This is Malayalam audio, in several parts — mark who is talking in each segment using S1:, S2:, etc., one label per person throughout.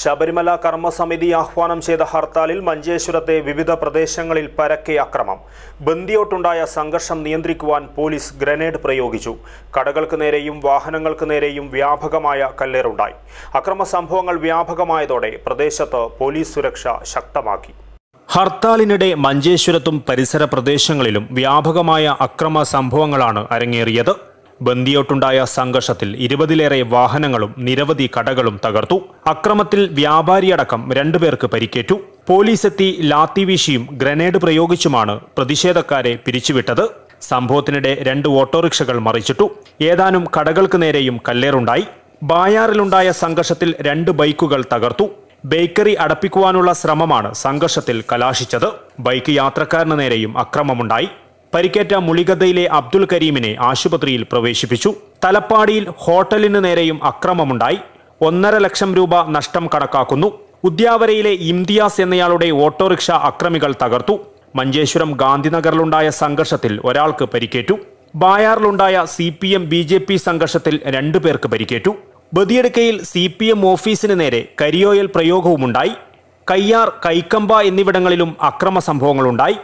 S1: ശബരിമല കർമ്മസമിതി ആഹ്വാനം ചെയ്ത ഹർത്താലിൽ മഞ്ചേശ്വരത്തെ വിവിധ പ്രദേശങ്ങളിൽ പരക്കെ അക്രമം. ബന്ദിയോട്ടുണ്ടായ സംഘർഷം നിയന്ത്രിക്കുവാൻ പോലീസ് ഗ്രനേഡ് പ്രയോഗിച്ചു. കടകൾക്ക് നേരെയും വാഹനങ്ങൾക്ക് നേരെയും വ്യാപകമായ കല്ലേറുണ്ടായി. അക്രമ സംഭവങ്ങൾ വ്യാപകമായതോടെ പ്രദേശത്ത് പോലീസ് സുരക്ഷ ശക്തമാക്കി. ഹർത്താലിനിടെ മഞ്ചേശ്വരത്തും പരിസര പ്രദേശങ്ങളിലും വ്യാപകമായ അക്രമ സംഭവങ്ങളാണ് അരങ്ങേറിയത്. ബന്ദിയോട്ടുണ്ടായ സംഘർഷത്തിൽ ഇരുപതിലേറെ വാഹനങ്ങളും നിരവധി കടകളും തകർത്തു. അക്രമത്തിൽ വ്യാപാരിയടക്കം രണ്ടുപേർക്ക് പരിക്കേറ്റു. പോലീസെത്തി ലാത്തി വീശിയും ഗ്രനേഡ് പ്രയോഗിച്ചുമാണ് പ്രതിഷേധക്കാരെ പിരിച്ചുവിട്ടത്. സംഭവത്തിനിടെ രണ്ട് ഓട്ടോറിക്ഷകൾ മറിച്ചിട്ടു. ഏതാനും കടകൾക്ക് നേരെയും കല്ലേറുണ്ടായി. ബായാറിലുണ്ടായ സംഘർഷത്തിൽ രണ്ട് ബൈക്കുകൾ തകർത്തു. ബേക്കറി അടപ്പിക്കുവാനുള്ള ശ്രമമാണ് സംഘർഷത്തിൽ കലാശിച്ചത്. ബൈക്ക് യാത്രക്കാരന് നേരെയും അക്രമമുണ്ടായി. പരിക്കേറ്റ മുളികതയിലെ അബ്ദുൽ കരീമിനെ ആശുപത്രിയിൽ പ്രവേശിപ്പിച്ചു. തലപ്പാടിയിൽ ഹോട്ടലിന് നേരെയും അക്രമമുണ്ടായി. ഒന്നര ലക്ഷം രൂപ നഷ്ടം കണക്കാക്കുന്നു. ഉദ്യാവരയിലെ ഇംതിയാസ് എന്നയാളുടെ ഓട്ടോറിക്ഷ അക്രമികൾ തകർത്തു. മഞ്ചേശ്വരം ഗാന്ധിനഗറിലുണ്ടായ സംഘർഷത്തിൽ ഒരാൾക്ക് പരിക്കേറ്റു. ബായാറിലുണ്ടായ C P M B J P സംഘർഷത്തിൽ രണ്ടുപേർക്ക് പരിക്കേറ്റു. ബദിയടുക്കയിൽ സി പി എം ഓഫീസിന് നേരെ കരിയോയൽ പ്രയോഗവുമുണ്ടായി. കയ്യാർ കൈക്കമ്പ എന്നിവിടങ്ങളിലും അക്രമ സംഭവങ്ങളുണ്ടായി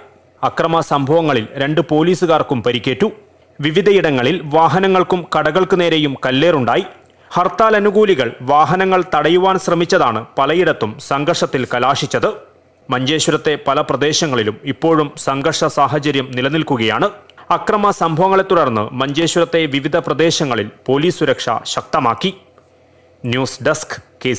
S1: അക്രമ സംഭവങ്ങളിൽ രണ്ട് പോലീസുകാർക്കും പരിക്കേറ്റു. വിവിധയിടങ്ങളിൽ വാഹനങ്ങൾക്കും കടകൾക്ക് നേരെയും കല്ലേറുണ്ടായി. ഹർത്താൽ അനുകൂലികൾ വാഹനങ്ങൾ തടയുവാൻ ശ്രമിച്ചതാണ് പലയിടത്തും സംഘർഷത്തിൽ കലാശിച്ചത്. മഞ്ചേശ്വരത്തെ പല പ്രദേശങ്ങളിലും ഇപ്പോഴും സംഘർഷ സാഹചര്യം നിലനിൽക്കുകയാണ്. അക്രമ സംഭവങ്ങളെ തുടർന്ന് മഞ്ചേശ്വരത്തെ വിവിധ പ്രദേശങ്ങളിൽ പോലീസ് സുരക്ഷ ശക്തമാക്കി. News desk K